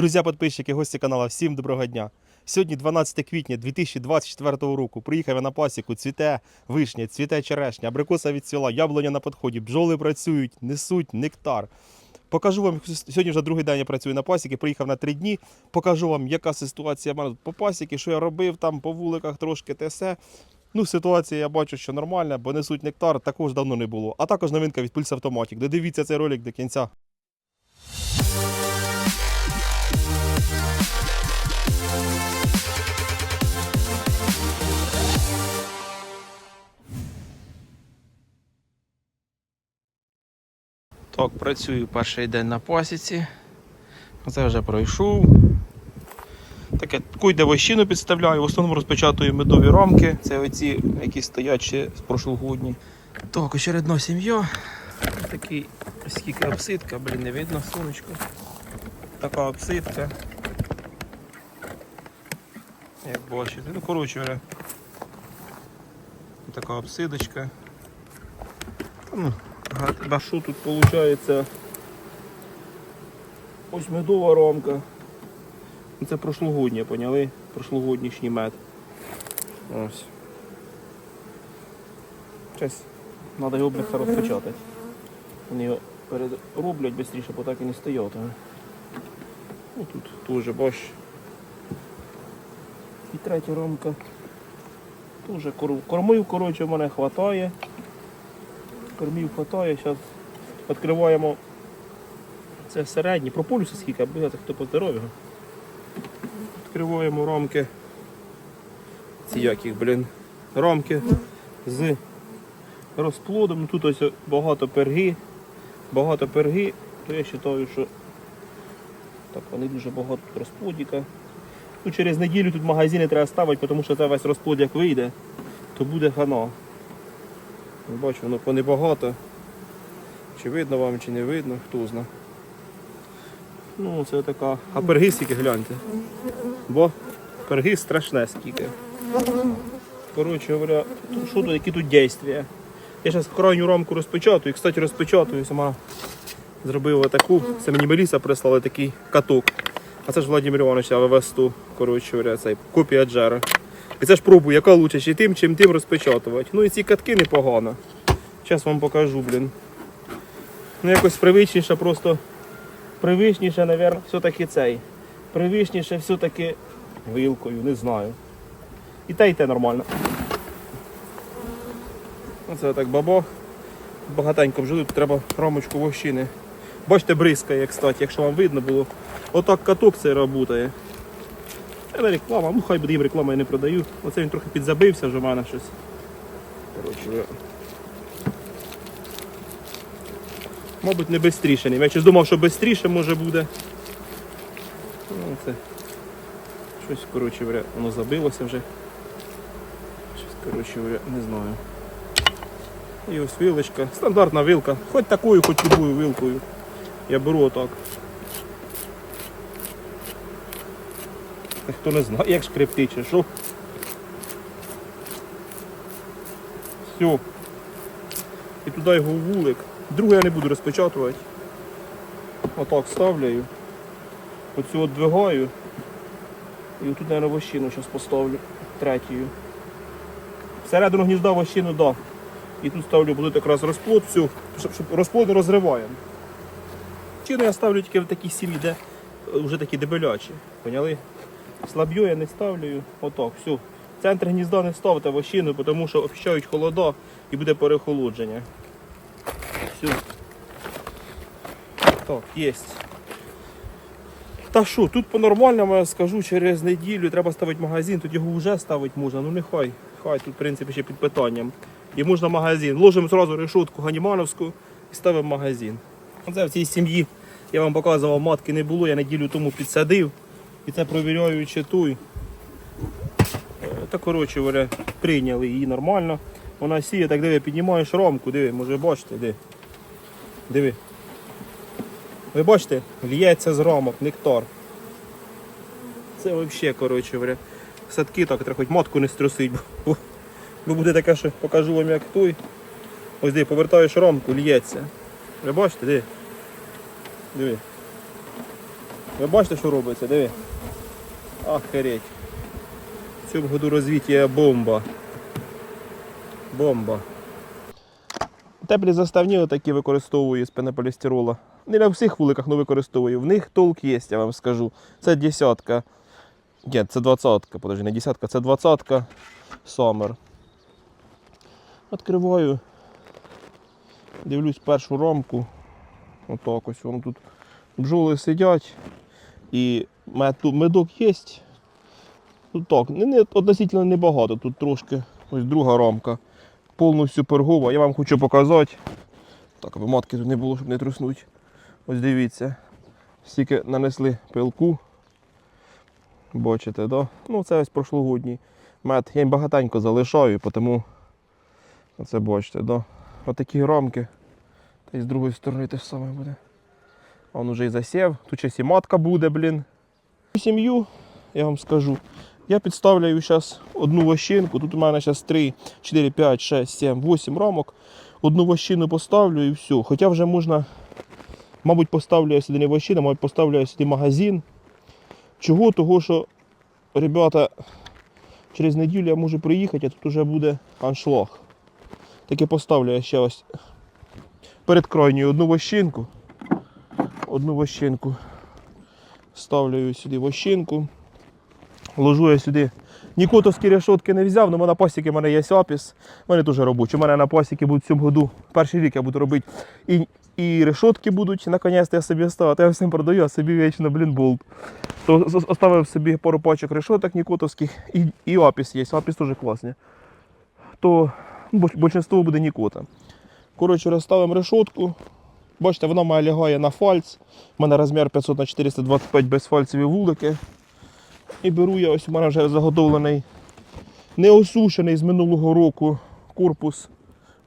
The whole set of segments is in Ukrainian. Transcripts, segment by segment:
Друзі, підписчики, гості каналу, всім доброго дня. Сьогодні 12 квітня 2024 року. Приїхав я на пасіку, цвіте вишня, цвіте черешня, абрикоса відцвіла, яблуня на підході, бджоли працюють, несуть нектар. Покажу вам, сьогодні вже другий день я працюю на пасіки, приїхав на три дні. Покажу вам, яка ситуація в мене по пасіки, що я робив там по вуликах трошки те все. Ну, ситуація я бачу, що нормальна, бо несуть нектар, також давно не було. А також новинка від Pulse Automatic. Додивіться цей ролик до кінця. Так, працюю перший день на пасіці. Це вже пройшов. Таке таку йде вощину підставляю, в основному розпечатую медові рамки. Це оці, які стоять ще з прошлогодні. Так, очередна сім'я. Такий скільки обсидка, блін, не видно сонечко. Така обсидка. Як бачите, ну коротше, говоря, така обсидочка. Ну, а що тут виходить? Ось медова рамка. Ну, Це прошлогоднє, поняли? Прошлогоднішній мед. Ось. Зараз треба його блядь, розпечатати. Вони його перероблять швидше, бо так і не стоять. а. Ну, тут теж бач. І третя. Тоже корм- кормів, коротше, в мене вистачає. Кормів вистачає. Зараз відкриваємо це середній. Про полюси скільки, буде хто по здоров'ю. Відкриваємо рамки. Ці яких, блін, рамки з розплодом. Ну, Тут ось багато перги. Багато перги, то я вважаю, що так, вони дуже багато тут розплодіка. Ну, через неділю тут магазини треба ставити, тому що це весь розплод як вийде, то буде хана. Бачу, воно понебагато. Чи видно вам, чи не видно, хто зна. Ну, це така. А перги скільки гляньте. Бо перги страшне скільки. Коротше говоря, що тут, які тут дійствия. Я зараз крайню рамку розпечатую. Кстати, розпечатую, сама зробив таку. Це мені Меліса прислала такий каток. А це ж Владимир Іванович АВВ-100, коротше говоря, цей копія Джера. І це ж пробую, яка лучше, чи тим, чим тим розпечатувати. Ну і ці катки непогано. Зараз вам покажу, блін. Ну якось привичніше, просто привичніше, мабуть, все-таки цей. Привичніше все-таки вилкою, не знаю. І те, і те нормально. Оце так бабах. Багатенько бджоли, тут треба рамочку вощини. Бачите, бризкає, кстати, якщо вам видно було. Отак каток цей працює. Не реклама, ну хай буде їм реклама, я не продаю. Оце він трохи підзабився вже в мене щось. Коротше, Мабуть, не швидше. Я щось думав, що швидше може буде. Ну, це щось, коротше, воно забилося вже. Щось, коротше, не знаю. І ось вилочка. Стандартна вилка. Хоч такою, хоч любою вилкою. Я беру отак. Та Хто не знає, як шкребти чи що. Все. І туди його вулик. Другу я не буду розпечатувати. Отак ставляю. Оцю двигаю. І отут, мабуть, вощину зараз поставлю. Третьою. Всередину гнізда вощину дав. І тут ставлю буде якраз розплод, всю, щоб, щоб розплод не розриваємо. Чину я ставлю тільки в такій сім'ї, де е, вже такі дебелячі. Поняли? Слаб'ю я не ставлю. Отак, все. Центр гнізда не ставте вощину, тому що обіщають холода і буде перехолодження. Все. Так, є. Та що, тут по-нормальному я скажу, через неділю треба ставити магазин, тут його вже ставити можна, ну нехай. Хай тут, в принципі, ще під питанням. І можна магазин. Ложимо одразу решетку ганімановську і ставимо магазин. Оце в цій сім'ї я вам показував, матки не було, я неділю тому підсадив. І це провіряючи той. Та коротше, говоря, прийняли її нормально. Вона сіє, так диви, піднімаєш рамку, диви, може бачите, диви. Диви. Ви бачите, лється з рамок, нектар. Це взагалі, коротше, говоря, садки так, треба хоч матку не струсить, бо, бо буде таке, що покажу вам як той. Ось диви, повертаєш рамку, лється. Ви бачите, диви. Диви. Ви бачите, що робиться? Диви. Охереть. В цьому году розвиття бомба. Бомба. Теплі заставні отакі використовую з пенополістирола. Не на всіх вуликах, але використовую. В них толк є, я вам скажу. Це десятка. Ні, це двадцятка, подожди, не десятка, це двадцятка Summer. Відкриваю. Дивлюсь першу рамку. Отак ось воно тут бджоли сидять. І медок є. Тут так, не, не, относительно небагато, тут трошки ось друга рамка. Повністю пергова. Я вам хочу показати. Так, аби матки тут не було, щоб не труснуть. Ось дивіться. Стільки нанесли пилку. Бачите, да? Ну це ось прошлогодній мед. Я їм багатенько залишаю, тому оце бачите, да? Отакі рамки. Та й з другої сторони те ж саме буде. Он уже і засів. Тут ще і матка буде, блін. Сім'ю, я вам скажу. Я підставляю зараз одну вощинку. Тут у мене зараз 3, 4, 5, 6, 7, 8 рамок. Одну вощину поставлю і все. Хоча вже можна, мабуть, поставлю я сюди не вощину, мабуть, поставлю я сюди магазин. Чого? Того, що, ребята, через неділю я можу приїхати, а тут вже буде аншлаг. Таке поставлю я ще ось перед крайньою одну вощинку. Одну вощинку. Ставлю сюди вощинку. Ложу я сюди. Нікотовські решетки не взяв, але на пасіки в мене є апіс. У мене дуже робочі. У мене на пасіки будуть в цьому году. Перший рік я буду робити. І, і решетки будуть. Наконець я собі став. А то я всім продаю, а собі вічно, блін, болт. То оставив собі пару пачок решеток нікотовських і, і апіс є. Апіс теж класні. То ну, більшість буде нікота. Коротше, розставимо решетку. Бачите, вона має лягає на фальц. У мене розмір 500 на 425 безфальцеві вулики. І беру я ось у мене вже заготовлений, неосушений з минулого року корпус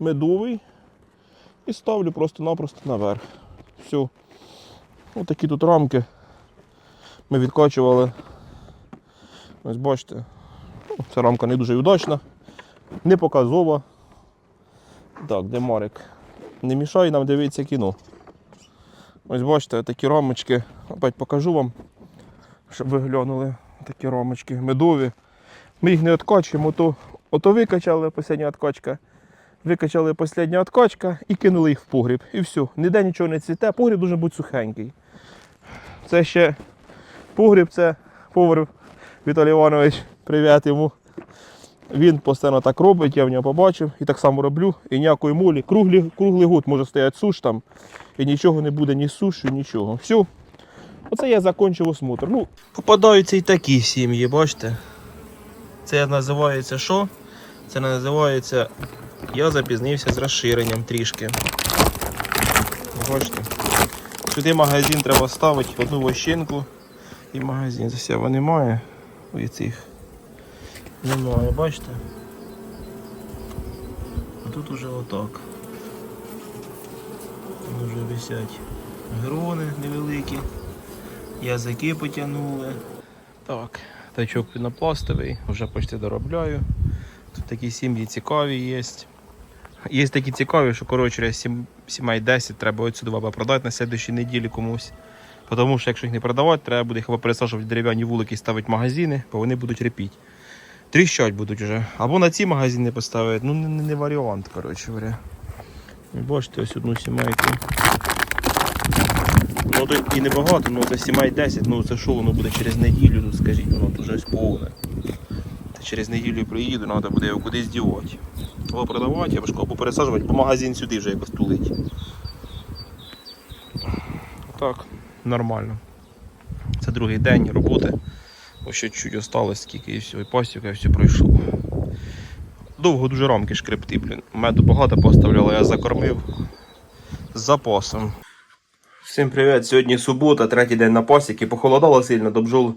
медовий. І ставлю просто-напросто наверх. Все. Ось такі тут рамки. Ми відкачували. Ось бачите. Ця рамка не дуже удачна, не показова. Так, де Марик? Не мішай нам дивитися кіно. Ось бачите, такі рамочки. Опять покажу вам, щоб ви глянули. Такі рамочки медові. Ми їх не відкачуємо, ото, ото викачали остання відкачка. Викачали остання відкачка і кинули їх в погріб. І все. Ніде нічого не цвіте, погріб дуже бути сухенький. Це ще погріб, це повар Віталій Іванович. Привіт йому. Він постійно так робить, я в нього побачив і так само роблю. І ніякої молі. Круглий, круглий год може стояти суш там, і нічого не буде, ні сушу, нічого. Все. Оце я закінчив осмотр. Ну, попадаються і такі сім'ї, бачите? Це називається що? Це називається я запізнився з розширенням трішки. Бачите? Сюди магазин треба ставити одну вощинку і магазин. Засява немає у цих. Немає, бачите? А тут уже отак. Тут вже висять грони невеликі. Язики потягнули. Так, тачок пінопластовий, вже почти доробляю. Тут такі сім'ї цікаві є. Є такі цікаві, що коротше 7, сімей 10 треба отсюди продати на слідчій неділі комусь. Тому що якщо їх не продавати, треба буде їх пересаджувати в дерев'яні вулики і ставити магазини, бо вони будуть репіти. Тріщать будуть вже. Або на ці магазини поставити. Ну не, не, варіант, коротше говоря. Бачите, ось одну сімейку. Ну то і небагато, ну це сімей 10, ну це що воно буде через неділю, тут скажіть, воно тут вже повне. Та через неділю приїду, треба буде його кудись дівати. Або продавати, або або пересаджувати, бо магазин сюди вже якось тулить. Так, нормально. Це другий день роботи. Ще чуть осталось, скільки і все, і пасіка, і все пройшло. Довго дуже рамки шкребти, блін. Меду багато поставляли, я закормив з запасом. Всім привіт! Сьогодні субота, третій день на пасіки. Похолодало сильно, до бджол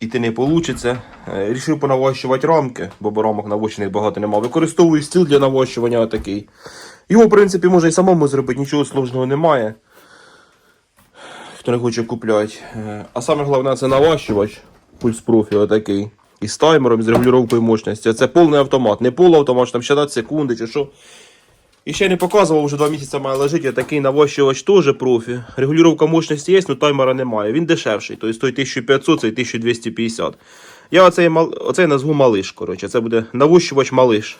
іти не вийде. Рішив понавощувати рамки, бо рамок навощених багато нема. Використовую стіл для навощування отакий. Його, в принципі, можна і самому зробити, нічого сложного немає. Хто не хоче купляти. Е, А саме головне це наващувач. Пульс профі отакий. І з таймером, з регулювання мощності. Це повний автомат. Не полуавтомат, що там 60 секунд чи що. І ще не показував, вже два місяці має лежить такий навощувач теж профі. Регулювання мощності є, але таймера немає. Він дешевший, тобто той 1500, цей 1250. Я оцей, оцей назву малиш, коротше. Це буде навощувач малиш.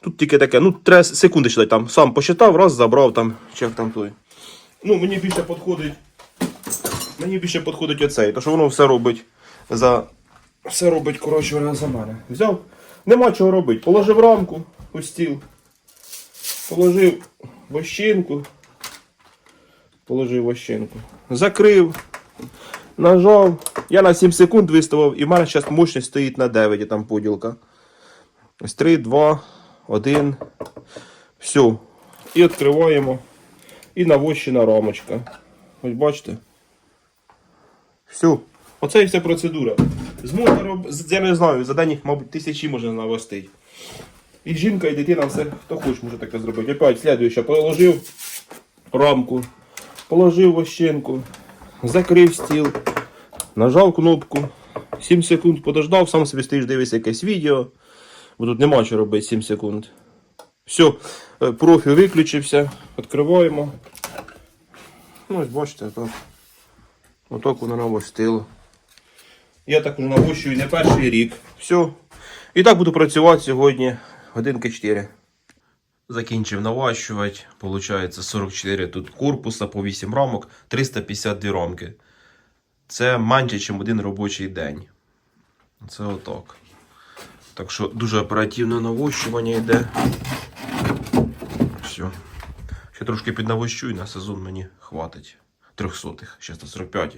Тут тільки таке, ну, треба секунди читати, там сам посчитав, раз забрав там, чи як там той. Ну, мені більше підходить. Мені більше підходить оцей, то що воно все робить за. Все робить, коротше, говоря, за мене. Взяв, нема чого робити. Положив рамку у стіл. Положив вощинку. Положив вощинку. Закрив. Нажав. Я на 7 секунд виставив, і в мене зараз мощність стоїть на 9, і там поділка. Ось 3, 2, 1. Все. І відкриваємо. І навощена рамочка. Ось бачите. Все. Оце і вся процедура. Зможна роб... Я не знаю, за день їх, мабуть, тисячі можна навостити. І жінка, і дитина, все, хто хоче, може таке зробити. Опять, слідуюче, положив рамку, положив вощенку, закрив стіл, нажав кнопку, 7 секунд подождав, сам собі стоїш, дивишся якесь відео. Бо тут нема що робити 7 секунд. Все, е, профіль виключився, відкриваємо. Ну, ось бачите, так. Отак воно навостило. Я так уже навощую не перший рік. Все. І так буду працювати сьогодні годинки 4. Закінчив наващувати. Получається 44 тут корпуса по 8 рамок, 352 рамки. Це менше, ніж один робочий день. Це отак. Так що дуже оперативне навощування йде. Все. Ще трошки піднавощу і на сезон мені хватить. Трьохсотих, ще 145.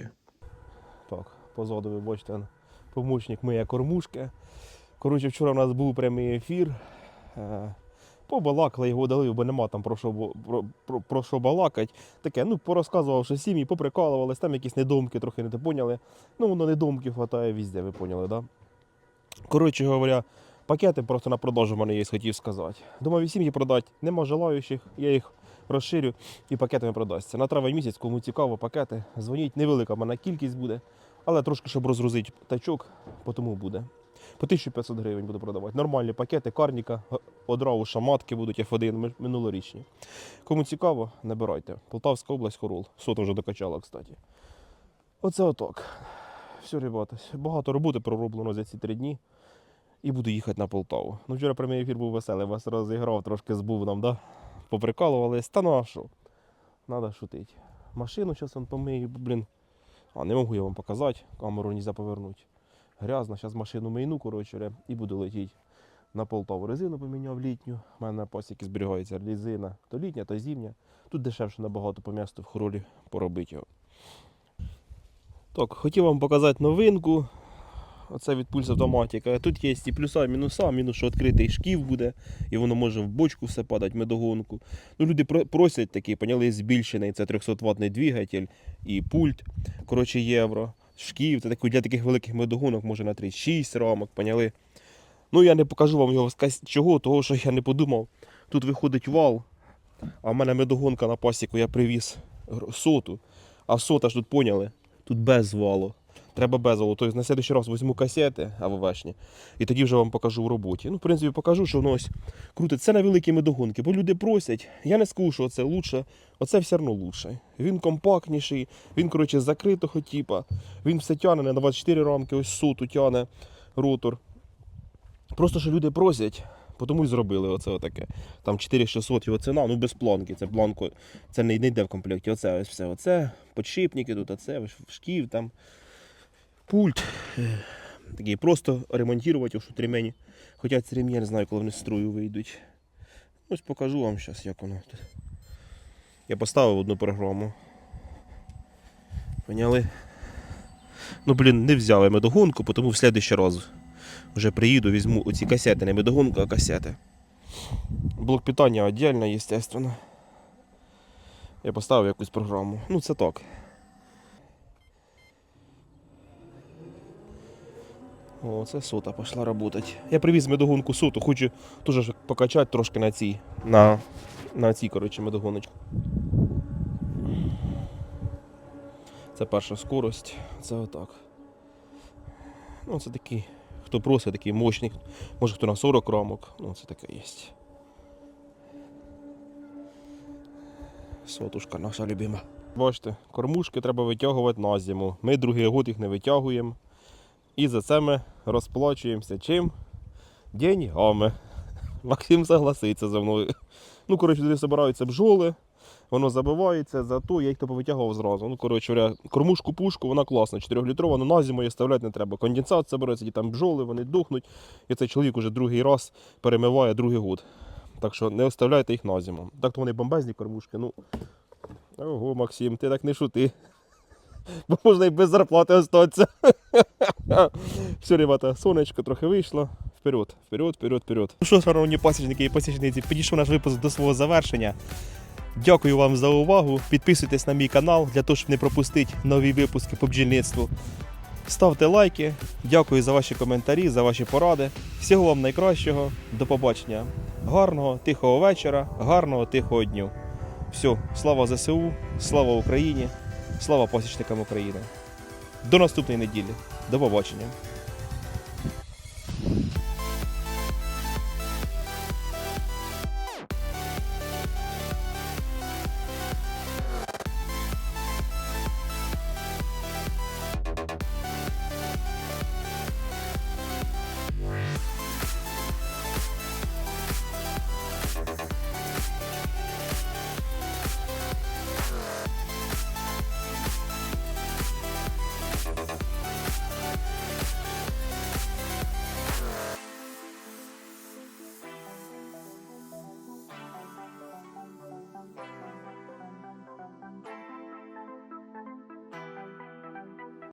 Так, позаду ви бачите, помічник моя кормушка. Коротше, вчора в нас був прямий ефір. Е, Побалакали його дали, бо нема там про що, про, про, про що балакать. Таке, ну, порозказував, що сім'ї поприкалувались, там якісь недомки трохи не те поняли. Ну, воно недомків хватає везде, ви поняли, да? Коротше говоря, пакети просто на продажу мене є, хотів сказати. Думаю, сім'ї продати, нема желаючих, я їх розширю і пакетами продасться. На травень місяць, кому цікаво, пакети, дзвоніть, невелика в мене кількість буде, але трошки, щоб розгрузити тачок, тому буде. По 1500 гривень буду продавати. Нормальні пакети, карніка, одразу шаматки будуть F1 минулорічні. Кому цікаво, набирайте. Полтавська область, Хорол. Сота вже докачала, кстати. Оце отак. Все, ребята, багато роботи пророблено за ці три дні. І буду їхати на Полтаву. Ну, вчора прямий ефір був веселий, вас розіграв, трошки збув нам, да? Поприкалувались. Та ну а що? Надо шутити. Машину зараз помию, блін. А, не можу я вам показати, камеру не повернути. Грязно, зараз машину мийну, коротше, і буду летіти на Полтаву. Резину поміняв літню. У мене на пасіки зберігається резина. То літня, то зимня. Тут дешевше набагато по місту в хоролі поробити його. Так, хотів вам показати новинку. Оце від пульс автоматика. Тут є і плюса, і мінуса. Мінус, що відкритий шків буде, і воно може в бочку все падати, медогонку. Ну, люди просять такі, поняли, збільшений. Це 300 ваттний двигатель і пульт. Коротше, євро. Шків, це для таких великих медогонок, може на 36 рамок, поняли. Ну, я не покажу вам його чого, того що я не подумав. Тут виходить вал, а в мене медогонка на пасіку я привіз соту. А сота ж тут поняли, тут без валу. Треба без валу. Тобто на следующий раз візьму касети АВВшні і тоді вже вам покажу в роботі. Ну, в принципі, покажу, що воно ось крутить. Це на великі медогонки, бо люди просять. Я не скажу, що це лучше, оце все одно лучше. Він компактніший, він, коротше, закритого типа. Він все тяне на 24 рамки, ось соту тяне ротор. Просто що люди просять, тому й зробили оце отаке. Там 4600 його ціна, ну без планки. Це планку, це не йде в комплекті. Оце ось все. Оце подшипники тут, оце шків, там пульт. Е, Такий просто ремонтувати, що ремені. Хоча ці ремені я не знаю, коли вони з строю вийдуть. Ось покажу вам зараз, як воно. Я поставив одну програму. Поняли? Ну, блін, не взяв я медогонку, тому в следующий раз вже приїду, візьму оці касети, не медогонку, а касети. Блок питання віддільно, звісно. Я поставив якусь програму. Ну, це так. О, це сота пішла працювати. Я привіз медогонку соту, хочу теж покачати трошки на цій. На, на цій, коротше, медогоночку. Це перша скорость. Це отак. Ну, це такий, хто просить, такий мощний. Може хто на 40 рамок. Ну, це таке є. Сотушка наша любима. Бачите, кормушки треба витягувати на зиму. Ми другий год їх не витягуємо. І за це ми розплачуємося чим? Деньгами. Максим согласиться зі мною. Ну, коротше, туди збираються бджоли, воно забивається, зато я їх то повитягував зразу. Ну, коротше, кормушку пушку, вона класна, 4-літрова, але на зиму її ставляти не треба. Конденсат збирається, ті там бджоли, вони духнуть. І цей чоловік уже другий раз перемиває другий год. Так що не оставляйте їх на зиму. Так то вони бомбезні кормушки. Ну, ого, Максим, ти так не шути. Бо можна і без зарплати остатися. Все, ребята, сонечко трохи вийшло. Вперед, вперед, вперед, вперед. Ну що, шановні пасічники і пасічниці, підійшов наш випуск до свого завершення. Дякую вам за увагу. Підписуйтесь на мій канал для того, щоб не пропустити нові випуски по бджільництву. Ставте лайки. Дякую за ваші коментарі, за ваші поради. Всього вам найкращого. До побачення. Гарного, тихого вечора, гарного, тихого дню. Все, слава ЗСУ, слава Україні, слава посічникам України. До наступної неділі. До побачення.